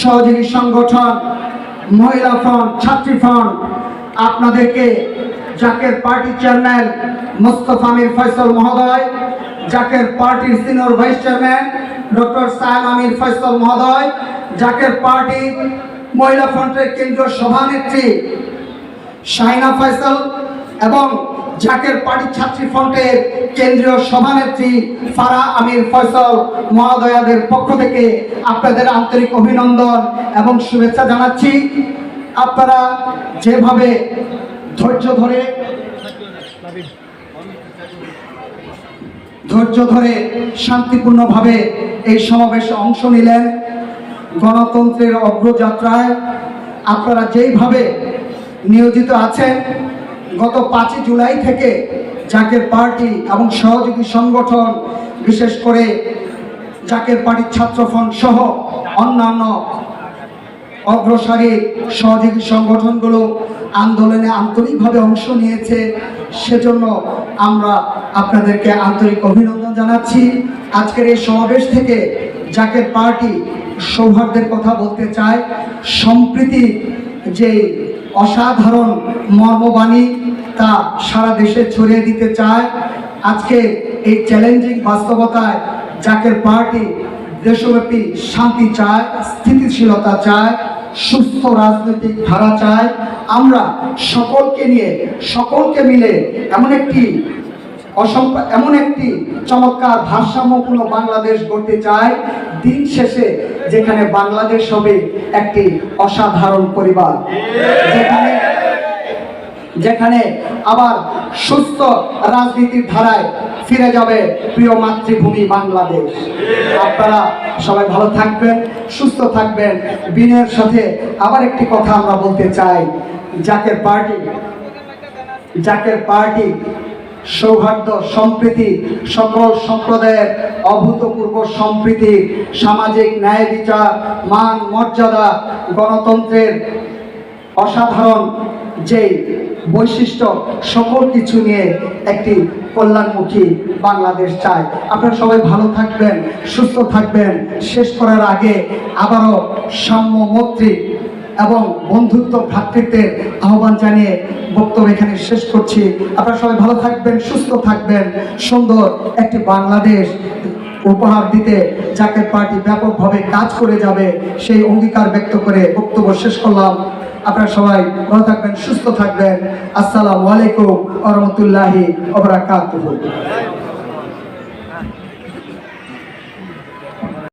সহযোগী সংগঠন, মহিলা ফ্রন্ট, ছাত্রী ফ্রন্ট, আপনাদেরকে জাকের পার্টি চেয়ারম্যান মোস্তফা আমির ফয়সল মহোদয়, জাকের পার্টির senior vice chairman doctor Sayem Amir Faisal মহোদয়, জাকের পার্টি মহিলা ফ্রন্টের কেন্দ্রীয় সভানেত্রী শাহিনা ফয়সল এবং জাকের পার্টি ছাত্রী ফ্রন্টের কেন্দ্রীয় সভানেত্রী ফারা আমির ফয়সল মহোদয়াদের পক্ষ থেকে আপনাদের আন্তরিক অভিনন্দন এবং শুভেচ্ছা জানাচ্ছি। আপনারা যেভাবে ধৈর্য ধরে ধৈর্য ধরে শান্তিপূর্ণভাবে এই সমাবেশে অংশ নিলেন গণতন্ত্রের অগ্রযাত্রায়। আপনারা যেইভাবে নিয়োজিত আছেন গত পাঁচই জুলাই থেকে জাকের পার্টি এবং সহযোগী সংগঠন, বিশেষ করে জাকের পার্টির ছাত্রফ্রন্ট সহ অন্যান্য অগ্রসারী সহযোগী সংগঠনগুলো আন্দোলনে আন্তরিকভাবে অংশ নিয়েছে। সেজন্য আমরা আপনাদেরকে আন্তরিক অভিনন্দন জানাচ্ছি। আজকের এই সমাবেশ থেকে জাকের পার্টি সৌহার্দ্যের কথা বলতে চায়। সম্প্রীতি যে অসাধারণ মর্মবাণী তা সারা দেশে ছড়িয়ে দিতে চায়। আজকে এই চ্যালেঞ্জিং বাস্তবতায় জাকের পার্টি দেশব্যাপী শান্তি চায়, স্থিতিশীলতা চায়, সুস্থ রাজনৈতিক ধারা চায়, আমরা সকলকে নিয়ে, সকলকে মিলে এমন একটি অসম্প, এমন একটি চমৎকার ভারসাম্যপূর্ণ বাংলাদেশ গড়তে চায় দিন শেষে, যেখানে বাংলাদেশ হবে একটি অসাধারণ পরিবার। যেখানে যেখানে আবার সুস্থ রাজনীতির ধারায় ফিরে যাবে প্রিয় মাতৃভূমি বাংলাদেশ। আপনারা সবাই ভালো থাকবেন, সুস্থ থাকবেন। বিনয়ের সাথে আবার একটি কথা আমরা বলতে চাই। জাকের পার্টি জাকের পার্টি সৌহার্দ্য, সম্প্রীতি, সকল সম্প্রদায়ের অভূতপূর্ব সম্প্রীতি, সামাজিক ন্যায় বিচার, মান, মর্যাদা, গণতন্ত্রের অসাধারণ যে বৈশিষ্ট্য, সকল কিছু নিয়ে একটি কল্যাণমুখী বাংলাদেশ চাই। আপনারা সবাই ভালো থাকবেন, সুস্থ থাকবেন। শেষ করার আগে আবারও সাম্য মৈত্রী এবং বন্ধুত্ব ভ্রাতৃত্বের আহ্বান জানিয়ে বক্তব্য এখানে শেষ করছি। আপনারা সবাই ভালো থাকবেন, সুস্থ থাকবেন। সুন্দর একটি বাংলাদেশ উপহার দিতে জাকের পার্টি ব্যাপকভাবে কাজ করে যাবে সেই অঙ্গীকার ব্যক্ত করে বক্তব্য শেষ করলাম। আপনারা সবাই ভালো থাকবেন, সুস্থ থাকবেন। আসসালামু আলাইকুম আ রহমতুল্লাহি ওবরাকাতুহু